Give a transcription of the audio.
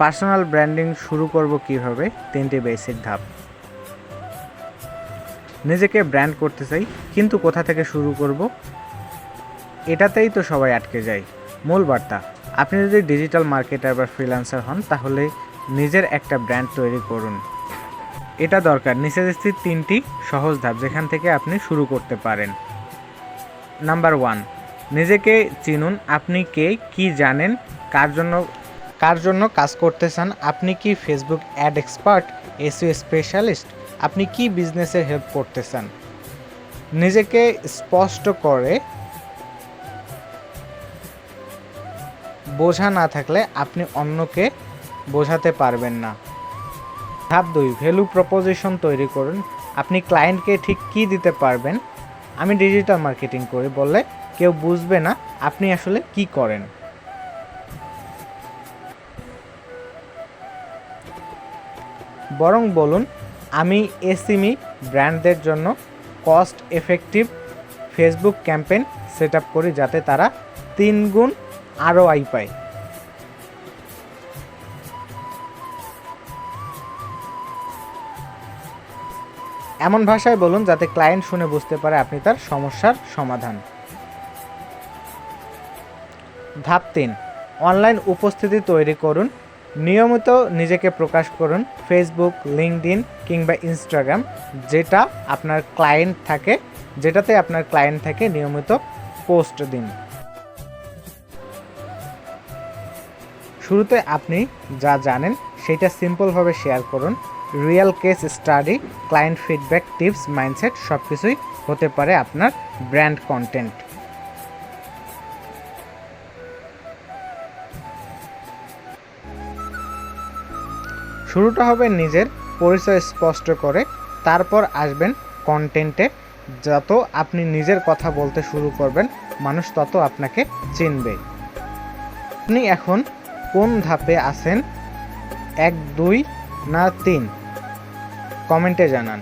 Personal branding শুরু করব কীভাবে? তিনটি বেসিক ধাপ। নিজেকে ব্র্যান্ড করতে চাই, কিন্তু কোথা থেকে শুরু করব? এটাতেই তো সবাই আটকে যায়। মূল বার্তা, আপনি যদি ডিজিটাল মার্কেটার বা ফ্রিল্যান্সার হন, তাহলে নিজের একটা ব্র্যান্ড তৈরি করুন। এটা দরকার, নিচে স্থিত তিনটি সহজ ধাপ, যেখান থেকে আপনি শুরু করতে পারেন। নাম্বার ওয়ান নিজেকে চিনুন, আপনি কে, কি জানেন, কার জন্য কার জন্য কাজ করতে চান আপনি কি Facebook ad expert SEO specialist আপনি কি বিজনেসে হেল্প করতে চান নিজেকে স্পষ্ট করে বোঝা না থাকলে আপনি অন্যকে বোঝাতে পারবেন না। ধাপ দুই ভ্যালু প্রপোজিশন তৈরি করুন। আপনি ক্লায়েন্টকে ঠিক কি দিতে পারবেন? আমি ডিজিটাল মার্কেটিং করি বললে কেউ বুঝবে না আপনি আসলে কি করেন। বরং বলুন, আমি এসিমি ব্র্যান্ডদের জন্য cost effective Facebook campaign set up করি যাতে তারা তিন গুণ আরও আই পায়। এমন ভাষায় বলুন যাতে ক্লায়েন্ট শুনে বুঝতে পারে আপনি তার সমস্যার সমাধান। ধাপ তিন, অনলাইন উপস্থিতি তৈরি করুন নিয়মিত নিজেকে প্রকাশ করুন ফেসবুক লিঙ্কডিন কিংবা ইনস্টাগ্রাম যেটা আপনার ক্লায়েন্ট থাকে, যেটাতে আপনার ক্লায়েন্ট থাকে নিয়মিত পোস্ট দিন। শুরুতে আপনি যা জানেন, সেটা সিম্পলভাবে শেয়ার করুন। Real case study client feedback tips mindset সব কিছুই হতে পারে আপনার ব্র্যান্ড কন্টেন্ট শুরুটা হবে নিজের পরিচয় স্পষ্ট করে, তারপর আসবেন কন্টেন্টে যত আপনি নিজের কথা বলতে শুরু করবেন, মানুষ তত আপনাকে চিনবে। আপনি এখন কোন ধাপে আছেন? এক, দুই না তিন? কমেন্টে জানান।